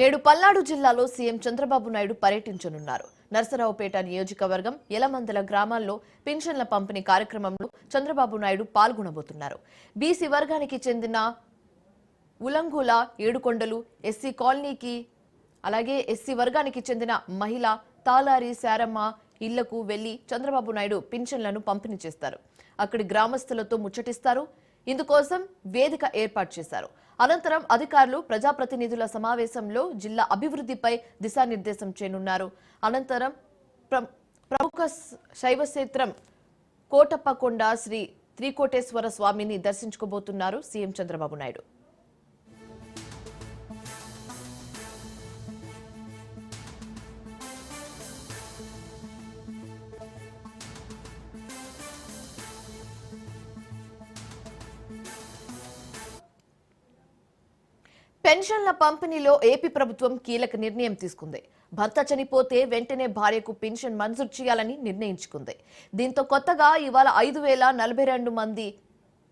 నేడు పల్నాడు జిల్లాలో సీఎం చంద్రబాబు నాయుడు పర్యటించనున్నారు. నరసరావుపేట నియోజకవర్గం ఎలమందల గ్రామాల్లో పెన్షన్ల పంపిణీ కార్యక్రమంలో చంద్రబాబు నాయుడు పాల్గొనబోతున్నారు. బీసీ వర్గానికి చెందిన ఉలంగుల ఏడుకొండలు ఎస్సీ కాలనీకి అలాగే ఎస్సీ వర్గానికి చెందిన మహిళ తాలారి శారమ్మ ఇళ్ళకు వెళ్ళి చంద్రబాబు నాయుడు పింఛన్లను పంపిణీ చేస్తారు. అక్కడి గ్రామస్తులతో ముచ్చటిస్తారు. ఇందుకోసం వేదిక ఏర్పాటు చేశారు. అనంతరం అధికారులు ప్రజాప్రతినిధుల సమావేశంలో జిల్లా అభివృద్ధిపై దిశానిర్దేశం చేయనున్నారు. అనంతరం ప్ర- ప్రముఖ శైవ శైవక్షేత్రం కోటప్పకొండ శ్రీ త్రికోటేశ్వర స్వామిని దర్శించుకోబోతున్నారు సీఎం చంద్రబాబు నాయుడు. పెన్షన్ల పంపిణీలో ఏపీ ప్రభుత్వం కీలక నిర్ణయం తీసుకుంది. భర్త చనిపోతే వెంటనే భార్యకు పెన్షన్ మంజూరు చేయాలని నిర్ణయించుకుంది. దీంతో కొత్తగా ఇవాళ ఐదు వేల నలభై రెండు మంది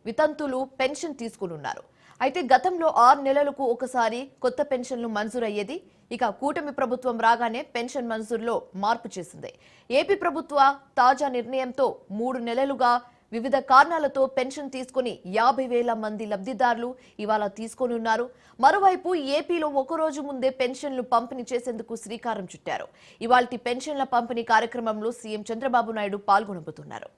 వితంతులు పెన్షన్ తీసుకునున్నారు. అయితే గతంలో ఆరు నెలలకు ఒకసారి కొత్త పెన్షన్లు మంజూరు అయ్యేది ఇక కూటమి ప్రభుత్వం రాగానే పెన్షన్ మంజూరులో మార్పు చేసింది. ఏపీ ప్రభుత్వ తాజా నిర్ణయంతో మూడు నెలలుగా వివిధ కారణాలతో పెన్షన్ తీసుకుని యాభై వేల మంది లబ్ధిదారులు ఇవాళ తీసుకొనున్నారు మరోవైపు ఏపీలో ఒక రోజు ముందే పెన్షన్లు పంపిణీ చేసేందుకు శ్రీకారం చుట్టారు. ఇవాల్టి పెన్షన్ల పంపిణీ కార్యక్రమంలో సీఎం చంద్రబాబు నాయుడు పాల్గొనబోతున్నారు.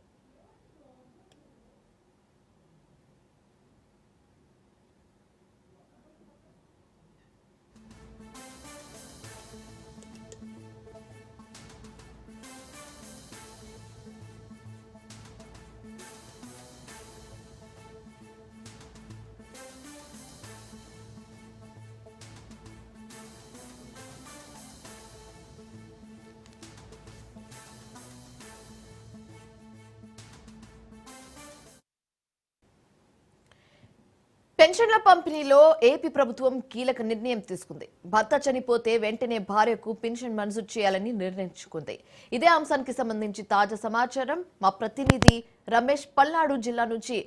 పెన్షన్ల పంపిణీలో ఏపీ ప్రభుత్వం కీలక నిర్ణయం తీసుకుంది. భర్త చనిపోతే వెంటనే భార్యకు పెన్షన్ మంజూరు చేయాలని నిర్ణయించుకుంది. ఇదే అంశానికి సంబంధించి తాజా సమాచారం మా ప్రతినిధి రమేష్ పల్నాడు జిల్లా నుంచి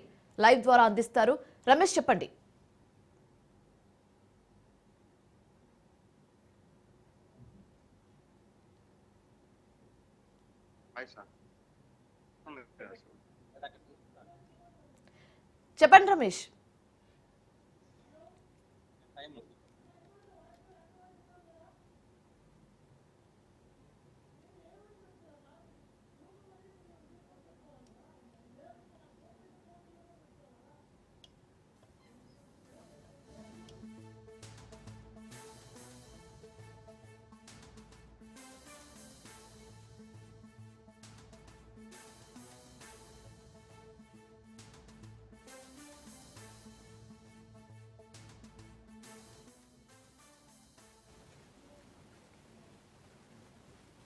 లైవ్ ద్వారా అందిస్తారు. రమేష్ చెప్పండి. చెప్పండి రమేష్.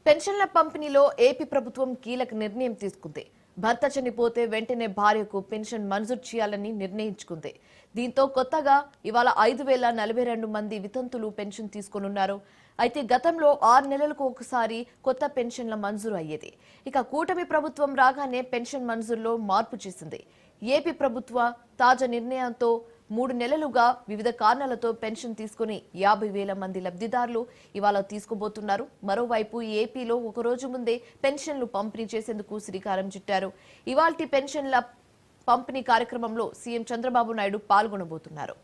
పెన్షన్ల పంపిణీలో ఏపీ ప్రభుత్వం కీలక నిర్ణయం తీసుకుంది. భర్త చనిపోతే వెంటనే భార్యకు పెన్షన్ మంజూరు చేయాలని నిర్ణయించుకుంది. దీంతో కొత్తగా ఇవాళ ఐదు వేల నలభై రెండు మంది వితంతులు పెన్షన్ తీసుకొనున్నారు. అయితే గతంలో ఆరు నెలలకు ఒకసారి కొత్త పెన్షన్ల మంజూరు అయ్యేది. ఇక కూటమి ప్రభుత్వం రాగానే పెన్షన్ మంజూరులో మార్పు చేసింది. ఏపీ ప్రభుత్వ తాజా నిర్ణయంతో మూడు నెలలుగా వివిధ కారణాలతో పెన్షన్ తీసుకుని యాభై వేల మంది లబ్ధిదారులు ఇవాళ తీసుకోబోతున్నారు మరోవైపు ఏపీలో ఒక రోజు ముందే పెన్షన్లు పంపిణీ చేసేందుకు శ్రీకారం చుట్టారు. ఇవాల్టి పెన్షన్ల పంపిణీ కార్యక్రమంలో సీఎం చంద్రబాబు నాయుడు పాల్గొనబోతున్నారు.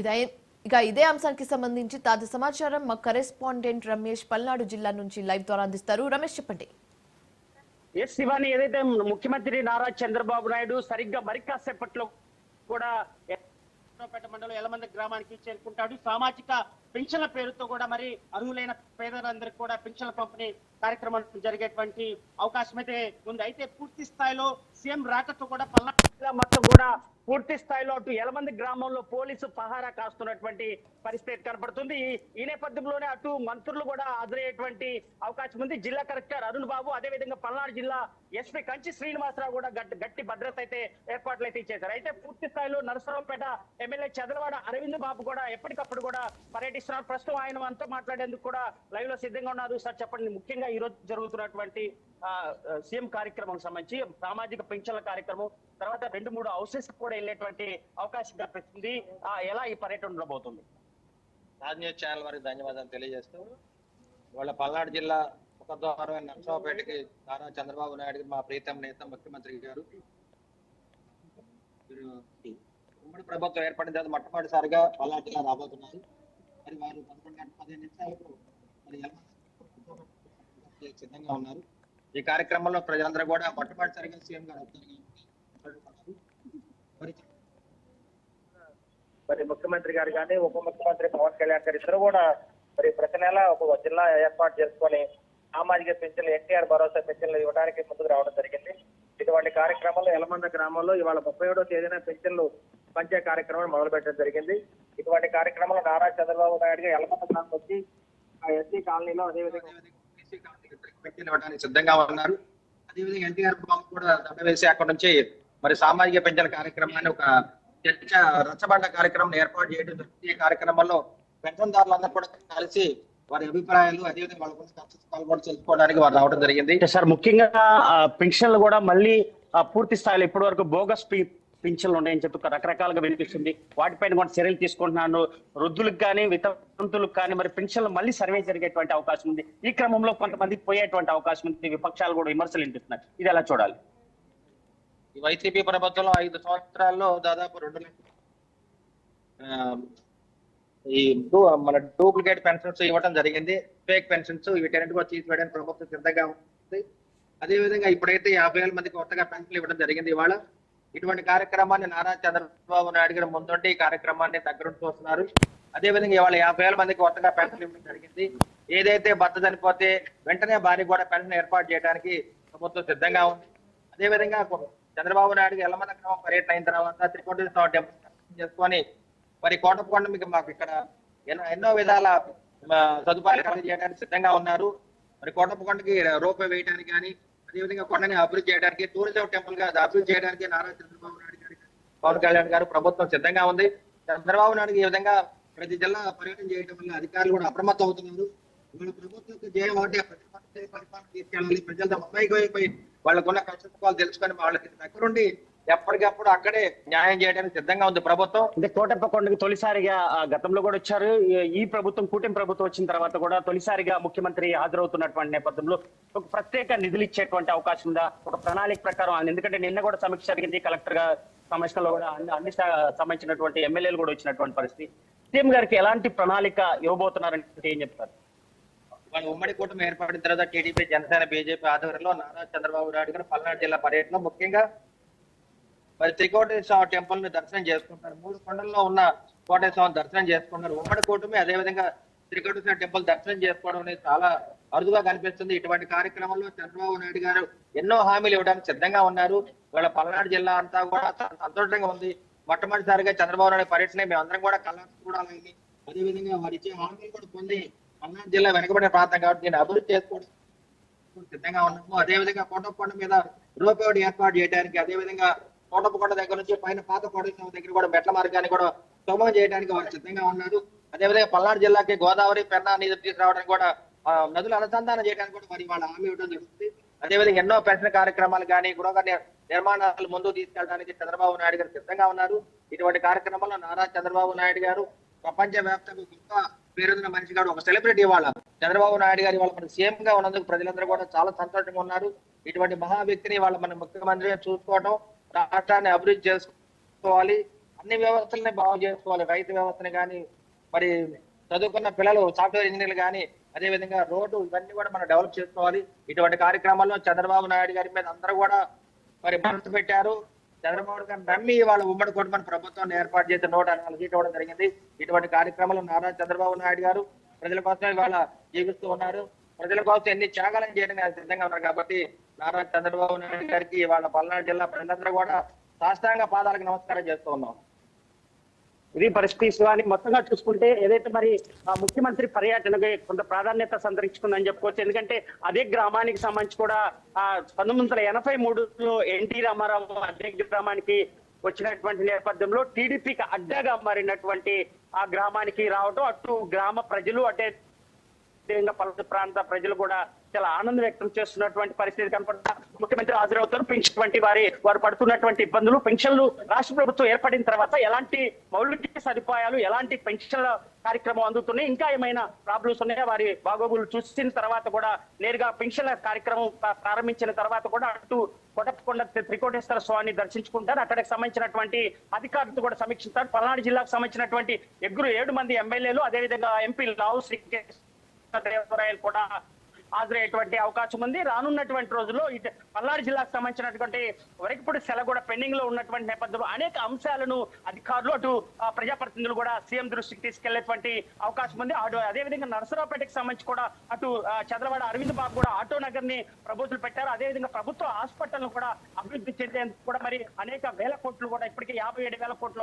ఇదే ఇక ఇదే అంశానికి సంబంధించి తాజా సమాచారం మా కరెస్పాండెంట్ రమేష్ పల్నాడు జిల్లా నుంచి లైవ్ ద్వారా అందిస్తారు. రమేష్ చెప్పండి. ఎస్ శివాని ఏదైతే ముఖ్యమంత్రి నారా చంద్రబాబు నాయుడు సరిగ్గా మరి కాసేపట్లో కూడా పేట మండలం ఎలమంద గ్రామానికి చేరుకుంటాడు. సామాజిక పెన్షన్ల పేరుతో కూడా మరి అర్హులైన పేదలందరికీ కూడా పింఛన్ల పంపిణీ కార్యక్రమం జరిగేటువంటి అవకాశం అయితే ఉంది. అయితే పూర్తి స్థాయిలో సీఎం రాకతో కూడా పల్నాడు జిల్లా మొత్తం కూడా పూర్తి స్థాయిలో అటు ఎలమంది గ్రామంలో పోలీసు పహారా కాస్తున్నటువంటి పరిస్థితి కనపడుతుంది. ఈ- నేపథ్యంలోనే అటు మంత్రులు కూడా హాజరయ్యేటువంటి అవకాశం ఉంది. జిల్లా కలెక్టర్ అరుణ్ బాబు అదేవిధంగా పల్నాడు జిల్లా ఎస్పీ కంచి శ్రీనివాసరావు కూడా గట్టి గట్టి భద్రత అయితే ఏర్పాట్లు అయితే చేశారు. అయితే పూర్తి స్థాయిలో నరసరావుపేట ఎమ్మెల్యే చదలవాడ అరవింద్ బాబు కూడా ఎప్పటికప్పుడు కూడా పర్యటిస్తున్నారు. ప్రస్తుతం ఆయన అంతా మాట్లాడేందుకు కూడా లైవ్లో సిద్ధంగా ఉన్నారు. సార్ చెప్పండి. ముఖ్యంగా ఈ రోజు జరుగుతున్నటువంటి సీఎం కార్యక్రమం సంబంధించి సామాజిక పింఛన్ల కార్యక్రమం తర్వాత రెండు మూడు హౌసెస్ కూడా వెళ్ళేటువంటి అవకాశం కనిపిస్తుంది ఎలా ఈ పర్యటన ఉండబోతుంది? న్యూస్ ఛానల్ వారికి ధన్యవాదాలు తెలియజేస్తూ వాళ్ళ పల్నాడు జిల్లా ముఖద్వారం నర్సరావుపేటకి నారా చంద్రబాబు నాయుడు మా ప్రీతం నేత ముఖ్యమంత్రి గారు. ఉమ్మడి ప్రభుత్వం ఏర్పడిన తర్వాత మొట్టమొదటిసారిగా పల్నాడు జిల్లా రాబోతున్నారు. మరి వారు పదకొండు గంటల పదిహేను నిమిషాలకు మరి ఎలా సిద్ధంగా ఉన్నారు? ఈ కార్యక్రమంలో ప్రజలందరూ కూడా మొట్టమొదటిసారిగా సీఎం గారు వస్తారు మరి ముఖ్యమంత్రి గారు కానీ ఉప ముఖ్యమంత్రి పవన్ కళ్యాణ్ గారు ఇద్దరు కూడా మరి ప్రతి నెల ఒక జిల్లా ఏర్పాటు చేసుకొని సామాజిక పెన్షన్లు ఎన్టీఆర్ భరోసా పెన్షన్లు ఇవ్వడానికి ముందుకు రావడం జరిగింది. ఇటువంటి కార్యక్రమంలో ఎలమంద గ్రామంలో ఇవాళ ముప్పై ఏడో తేదీన పెన్షన్లు పంచే కార్యక్రమం మొదలుపెట్టడం జరిగింది. ఇటువంటి కార్యక్రమంలో నారా చంద్రబాబు నాయుడు గారు ఎలమంద గ్రామం వచ్చి ఆ ఎస్సీ కాలనీలో అదేవిధంగా ఇవ్వడానికి సిద్ధంగా ఉన్నారు. అదేవిధంగా ఎన్టీఆర్ బాబు కూడా దండ వేసి అక్కడ నుంచి మరి సామాజిక పెన్షన్ కార్యక్రమాన్ని ఒక చర్చ రచ్చబండ కార్యక్రమం ఏర్పాటు చేయడం జరిగింది ఈ కార్యక్రమంలో పెన్షన్దారులందరూ కూడా కలిసి వారి అభిప్రాయాలు అదేవిధంగా వాళ్ళకున్న తెలుసుకోవడానికి వారు రావడం జరిగింది. సార్ ముఖ్యంగా పెన్షన్లు కూడా మళ్ళీ పూర్తి స్థాయిలో ఇప్పటి వరకు బోగస్ పి- పింఛన్లు ఉన్నాయని చెప్పి రకరకాలుగా వినిపిస్తుంది. వాటిపైన కూడా చర్యలు తీసుకుంటున్నాను. వృద్ధులకు కానీ వితంతులకు కానీ మరి పెన్షన్లు మళ్ళీ సర్వే జరిగేటువంటి అవకాశం ఉంది. ఈ క్రమంలో కొంతమందికి పోయేటువంటి అవకాశం ఉంది. విపక్షాలు కూడా విమర్శలు వినిపిస్తున్నాయి. ఇది ఎలా చూడాలి? ఈ వైసీపీ ప్రభుత్వంలో ఐదు సంవత్సరాల్లో దాదాపు రెండు ఈ మన డూప్లికేట్ పెన్షన్స్ ఇవ్వడం జరిగింది. ఫేక్ పెన్షన్స్ వీటన్నిటి కూడా తీసివేయడానికి ప్రభుత్వం సిద్ధంగా ఉంది. అదేవిధంగా ఇప్పుడైతే యాభై వేల మందికి కొత్తగా పెన్షన్లు ఇవ్వడం జరిగింది ఇవాళ. ఇటువంటి కార్యక్రమాన్ని నారా చంద్రబాబు నాయుడు గారు ముందుండి ఈ కార్యక్రమాన్ని దగ్గరుండి చూస్తున్నారు. అదేవిధంగా ఇవాళ యాభై వేల మందికి కొత్తగా పెన్షన్లు ఇవ్వడం జరిగింది. ఏదైతే భర్త చనిపోతే వెంటనే భార్య కూడా పెన్షన్ ఏర్పాటు చేయడానికి ప్రభుత్వం సిద్ధంగా ఉంది. అదేవిధంగా చంద్రబాబు నాయుడు ఎల్లమన్న గ్రామం పర్యటన అయిన తర్వాత త్రికోటి టెంపుల్ చేసుకొని మరి కోటప్పకొండ మీకు మాకు ఇక్కడ ఎన్నో ఎన్నో విధాల సదుపాయాలు చేయడానికి సిద్ధంగా ఉన్నారు. మరి కోటప్పకొండకి రూపాయి వేయడానికి కానీ అదేవిధంగా కొండని అభివృద్ధి చేయడానికి టూరిజం టెంపుల్గా అభివృద్ధి చేయడానికి నారా చంద్రబాబు నాయుడు గారు పవన్ కళ్యాణ్ గారు ప్రభుత్వం సిద్ధంగా ఉంది. చంద్రబాబు నాయుడు ఈ విధంగా ప్రతి జిల్లా పర్యటన చేయడం వల్ల అధికారులు కూడా అప్రమత్తం అవుతున్నారు. ఇవాళ ప్రభుత్వం జయం ఒకటే ప్రతి పరిపాలన తీసుకెళ్ళాలి ప్రజలతో వాళ్ళకున్న కష్టసుఖాలు తెలుసుకొని వాళ్ళకి దగ్గరుండి ఎప్పటికప్పుడు అక్కడే న్యాయం చేయడానికి సిద్ధంగా ఉంది ప్రభుత్వం. అంటే కోటప్పకొండకి తొలిసారిగా గతంలో కూడా వచ్చారు. ఈ- ప్రభుత్వం కూటమి ప్రభుత్వం వచ్చిన తర్వాత కూడా తొలిసారిగా ముఖ్యమంత్రి హాజరవుతున్నటువంటి నేపథ్యంలో ఒక ప్రత్యేక నిధులు ఇచ్చేటువంటి అవకాశం ఉందా? ఒక ప్రణాళిక ప్రకారం ఎందుకంటే నిన్న కూడా సమీక్ష జరిగింది. కలెక్టర్గా సమీక్షలో కూడా అన్ని అన్ని సంబంధించినటువంటి ఎమ్మెల్యేలు కూడా వచ్చినటువంటి పరిస్థితి. సీఎం గారికి ఎలాంటి ప్రణాళిక ఇవ్వబోతున్నారంటే ఏం చెప్తారు? వాళ్ళ ఉమ్మడి కూటమి ఏర్పడిన తర్వాత టీడీపీ జనసేన బీజేపీ ఆధ్వర్యంలో నారా చంద్రబాబు నాయుడు గారు పల్నాడు జిల్లా పర్యటన ముఖ్యంగా మరి త్రికోటేశ్వర టెంపుల్ని దర్శనం చేసుకుంటారు మూడు కొండల్లో ఉన్న కోటేశ్వర దర్శనం చేసుకుంటారు ఉమ్మడి కూటమి అదే విధంగా త్రికోటేశ్వర టెంపుల్ దర్శనం చేసుకోవడం అనేది చాలా అరుదుగా కనిపిస్తుంది. ఇటువంటి కార్యక్రమంలో చంద్రబాబు నాయుడు గారు ఎన్నో హామీలు ఇవ్వడానికి సిద్ధంగా ఉన్నారు. వాళ్ళ పల్నాడు జిల్లా అంతా కూడా సంతోషంగా ఉంది. మొట్టమొదటిసారిగా చంద్రబాబు నాయుడు పర్యటన మేము అందరం కూడా కళ్ళ చూడాలని అదే విధంగా ఇచ్చే హామీలు కూడా పొంది పల్నాడు జిల్లా వెనుకబడిన ప్రాంతం కాబట్టి నేను అభివృద్ధి చేసుకోవడం సిద్ధంగా ఉన్నాము. అదే విధంగా కోటప్పకొండ మీద రోడ్ ఏర్పాటు చేయడానికి అదే విధంగా కోటప్పకొండ దగ్గర నుంచి పైన పాత కోటేశ్వరం దగ్గర కూడా మెట్ల మార్గాన్ని కూడా సుమం చేయడానికి వారు సిద్ధంగా ఉన్నారు. అదే విధంగా పల్నాడు జిల్లాకి గోదావరి పెన్నా నీరు తీసుకురావడానికి కూడా నదులు అనుసంధానం చేయడానికి కూడా మరి వాళ్ళ హామీ ఇవ్వడం జరుగుతుంది. అదే విధంగా ఎన్నో పెన్షన్ కార్యక్రమాలు కానీ గృహ నిర్మాణాలు ముందుకు తీసుకెళ్ళడానికి చంద్రబాబు నాయుడు గారు సిద్ధంగా ఉన్నారు. ఇటువంటి కార్యక్రమంలో నారా చంద్రబాబు నాయుడు గారు ప్రపంచ వ్యాప్తంగా గొప్ప పేరున్న మనిషి గారు ఒక సెలబ్రిటీ ఇవాళ చంద్రబాబు నాయుడు గారు ఇవాళ మన సీఎం గా ఉన్నందుకు ప్రజలందరూ కూడా చాలా సంతోషంగా ఉన్నారు. ఇటువంటి మహా వ్యక్తిని వాళ్ళ మన ముఖ్యమంత్రిగా చూసుకోవడం రాష్ట్రాన్ని అభివృద్ధి చేసుకోవాలి అన్ని వ్యవస్థలని బాగు చేసుకోవాలి. రైతు వ్యవస్థని కానీ మరి చదువుకున్న పిల్లలు సాఫ్ట్వేర్ ఇంజనీర్లు కానీ అదే విధంగా రోడ్డు ఇవన్నీ కూడా మనం డెవలప్ చేసుకోవాలి. ఇటువంటి కార్యక్రమాల్లో చంద్రబాబు నాయుడు గారి మీద అందరూ కూడా మరి మనసు పెట్టారు. చంద్రబాబు గారు నమ్మి వాళ్ళ ఉమ్మడి కుటుంబాన్ని ప్రభుత్వం ఏర్పాటు చేసి నూట నాలుగు ఇవ్వడం జరిగింది. ఇటువంటి కార్యక్రమాలు నారా చంద్రబాబు నాయుడు గారు ప్రజల కోసం ఇవాళ జీవిస్తూ ఉన్నారు. ప్రజల కోసం ఎన్ని త్యాగాలను చేయడానికి సిద్ధంగా ఉన్నారు కాబట్టి నారా చంద్రబాబు నాయుడు గారికి వాళ్ళ పల్నాడు జిల్లా ప్రజలందరూ కూడా సాష్టాంగ పాదాలకు నమస్కారం చేస్తూ ఉన్నాం. ఇది పరిస్థితి శివాని మొత్తంగా చూసుకుంటే ఏదైతే మరి ముఖ్యమంత్రి పర్యటనకి కొంత ప్రాధాన్యత సంతరించుకుందని చెప్పుకోవచ్చు. ఎందుకంటే అదే గ్రామానికి సంబంధించి కూడా ఆ పంతొమ్మిది వందల ఎనభై మూడులో ఎన్టీ రామారావు అదే గ్రామానికి వచ్చినటువంటి నేపథ్యంలో టీడీపీకి అడ్డగా మారినటువంటి ఆ గ్రామానికి రావటం అటు గ్రామ ప్రజలు అటే అదేవిధంగా పలు ప్రాంత ప్రజలు కూడా చాలా ఆనందం వ్యక్తం చేస్తున్నటువంటి పరిస్థితి కనపడుతున్న ముఖ్యమంత్రి హాజరవుతారు. పెంచినటువంటి వారి వారు పడుతున్నటువంటి ఇబ్బందులు పెన్షన్లు రాష్ట్ర ప్రభుత్వం ఏర్పడిన తర్వాత ఎలాంటి మౌలిక సదుపాయాలు ఎలాంటి పెన్షన్ల కార్యక్రమం అందుతున్నాయి? ఇంకా ఏమైనా ప్రాబ్లమ్స్ ఉన్నాయా? వారి బాగోగులు చూసిన తర్వాత కూడా నేరుగా పెన్షన్ల కార్యక్రమం ప్రారంభించిన తర్వాత కూడా అటు కొటప్పకొండ త్రికోటేశ్వర స్వామిని దర్శించుకుంటారు. అక్కడికి సంబంధించినటువంటి అధికారులతో కూడా సమీక్షిస్తారు. పల్నాడు జిల్లాకు సంబంధించినటువంటి ఎగ్గురు ఏడు మంది ఎమ్మెల్యేలు అదేవిధంగా ఎంపీ లావు శ్రీ కూడా హాజరయ్యేటువంటి అవకాశం ఉంది. రానున్నటువంటి రోజుల్లో ఇటు పల్నాడు జిల్లాకు సంబంధించినటువంటి వరకపూడి సెల కూడా పెండింగ్లో ఉన్నటువంటి నేపథ్యంలో అనేక అంశాలను అధికారులు అటు ప్రజాప్రతినిధులు కూడా సీఎం దృష్టికి తీసుకెళ్ళేటువంటి అవకాశం ఉంది. అటు అదేవిధంగా నరసరావుపేటకి సంబంధించి కూడా అటు ఆ, అరవింద్ బాబు కూడా ఆటో నగర్ని ప్రపోజల్ పెట్టారు. అదేవిధంగా ప్రభుత్వ హాస్పిటల్ కూడా అభివృద్ధి చెందేందుకు కూడా మరి అనేక వేల కోట్లు కూడా ఇప్పటికే యాభై ఏడు వేల కోట్ల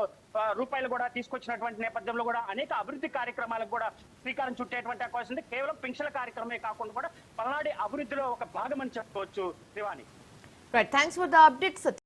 రూపాయలు కూడా తీసుకొచ్చినటువంటి నేపథ్యంలో కూడా అనేక అభివృద్ధి కార్యక్రమాలకు కూడా శ్రీకారం చుట్టేటువంటి అవకాశం ఉంది. కేవలం పెన్షన్ల కార్యక్రమమే కాకుండా కూడా పల్నాడి అభివృద్ధిలో ఒక భాగం అని చెప్పుకోవచ్చు Shivani right thanks for the update Satya